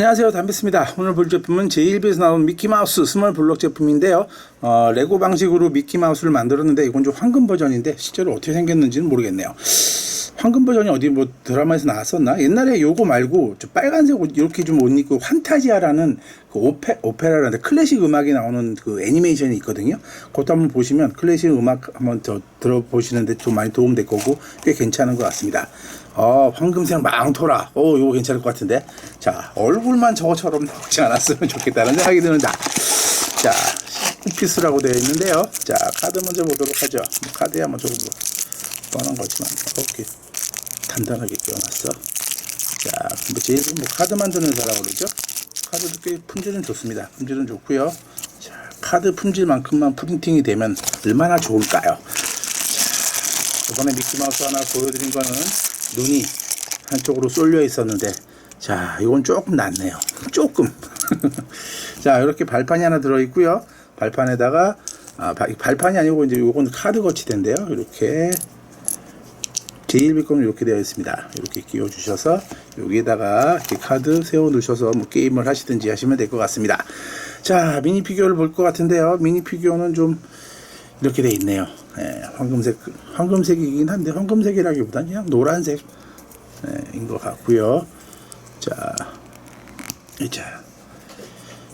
안녕하세요. 담비스입니다. 오늘 볼 제품은 제1비에서 나온 미키마우스 스몰 블록 제품인데요. 어, 레고 방식으로 미키마우스를 만들었는데 이건 좀 황금 버전인데 실제로 어떻게 생겼는지는 모르겠네요 황금 버전이 어디 뭐 드라마에서 나왔었나 옛날에 요거 말고 좀 빨간색 옷 이렇게 좀 옷 입고 환타지아라는 그 오페, 오페라라는 클래식 음악이 나오는 그 애니메이션이 있거든요 그것도 한번 보시면 클래식 음악 한번 더 들어보시는데 좀 많이 도움될 거고 꽤 괜찮은 것 같습니다 어, 황금색 망토라. 오, 이거 괜찮을 것 같은데. 자, 얼굴만 저거처럼 나오지 않았으면 좋겠다는 생각이 드는다. 자, 피스라고 되어 있는데요. 자, 카드 먼저 보도록 하죠. 뭐 카드야 먼저 뭐 뻔한 거지만 이렇게 단단하게 끼워놨어. 자, 뭐 제일 뭐 카드 만드는 사람으로 그러죠. 카드도 꽤 품질은 좋습니다. 품질은 좋고요. 자, 카드 품질만큼만 프린팅이 되면 얼마나 좋을까요? 이번에 미키마우스 하나 보여드린 거는 눈이 한쪽으로 쏠려 있었는데 자 이건 조금 낫네요 조금 자 이렇게 발판이 하나 들어 있고요 발판에다가 아, 바- 발판이 아니고 이제 요건 카드 거치대인데요 이렇게 제1비 거는 이렇게 되어 있습니다 이렇게 끼워 주셔서 여기에다가 이렇게 카드 세워 놓으셔서 뭐 게임을 하시든지 하시면 될 것 같습니다 자 미니 피규어를 볼 것 같은데요 미니 피규어는 좀 이렇게 돼 있네요. 예, 황금색 황금색이긴 한데 황금색이라기보다는 그냥 노란색 예, 인것 같고요. 자, 이제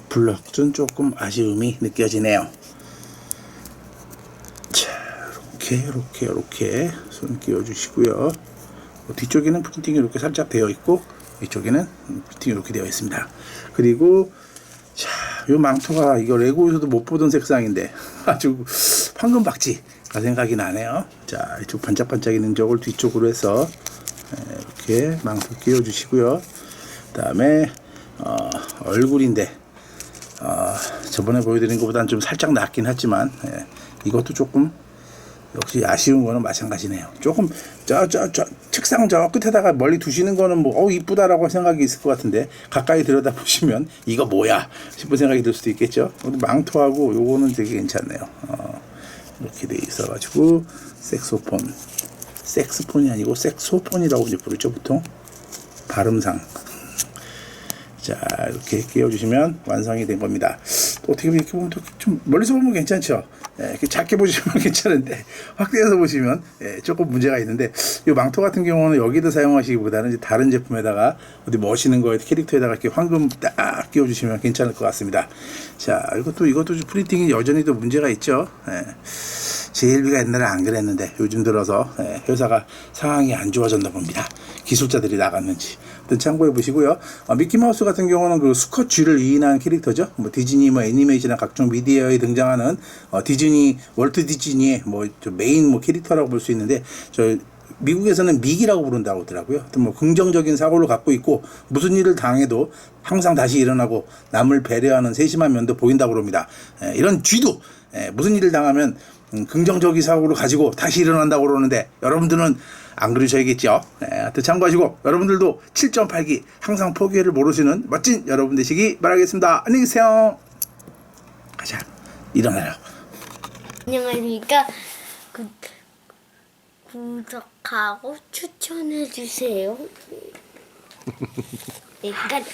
블럭은 조금 아쉬움이 느껴지네요. 자, 이렇게 이렇게 이렇게 손 끼워 주시고요. 뒤쪽에는 프린팅이 이렇게 살짝 되어 있고 이쪽에는 프린팅이 이렇게 되어 있습니다. 그리고 자, 요 망토가 이거 레고에서도 못 보던 색상인데 아주 황금 박쥐가 생각이 나네요. 자, 이쪽 반짝반짝이는 저걸 뒤쪽으로 해서 예, 이렇게 망토 끼워 주시고요. 그다음에 어, 얼굴인데 어, 저번에 보여드린 것보다는 좀 살짝 낫긴 하지만 예, 이것도 조금 역시 아쉬운 거는 마찬가지네요. 조금 저 저 저 책상 저 끝에다가 멀리 두시는 거는 뭐 어우 이쁘다라고 생각이 있을 것 같은데 가까이 들여다 보시면 이거 뭐야 싶은 생각이 들 수도 있겠죠. 망토하고 요거는 되게 괜찮네요. 어, 이렇게 돼 있어가지고 색소폰, 색스폰이 아니고 색소폰이라고 이제 부르죠 보통 발음상. 자 이렇게 끼워주시면 완성이 된 겁니다. 또 어떻게 보면 이렇게 보면 또좀 멀리서 보면 괜찮죠. 예, 이렇게 작게 보시면 괜찮은데 확대해서 보시면 예, 조금 문제가 있는데 이 망토 같은 경우는 여기도 사용하시기보다는 이제 다른 제품에다가 어디 멋있는 거에 캐릭터에다가 이렇게 황금 딱 끼워주시면 괜찮을 것 같습니다. 자 이것도 이것도 좀 프린팅이 여전히 또 문제가 있죠. 예. 제일비가 옛날에 안 그랬는데 요즘 들어서 예, 회사가 상황이 안 좋아졌나 봅니다. 기술자들이 나갔는지. 참고해 보시고요. 어, 미키마우스 같은 경우는 그 수컷 쥐를 이인한 캐릭터죠. 뭐 디즈니 뭐 애니메이션이나 각종 미디어에 등장하는 어, 디즈니 월트 디즈니의 뭐저 메인 뭐 캐릭터라고 볼 수 있는데 저 미국에서는 미기라고 부른다고 하더라고요. 뭐 긍정적인 사고를 갖고 있고 무슨 일을 당해도 항상 다시 일어나고 남을 배려하는 세심한 면도 보인다고 그럽니다. 예, 이런 쥐도 예, 무슨 일을 당하면 음, 긍정적인 사고를 가지고 다시 일어난다고 그러는데 여러분들은 안 그러셔야겠죠. 예, 하여튼 참고하시고 여러분들도 7.8기 항상 포기를 모르시는 멋진 여러분 되시기 바라겠습니다. 안녕히 계세요. 가자. 일어나요. 안녕하십니까. 구, 구독하고 추천해 주세요. 네, 가자.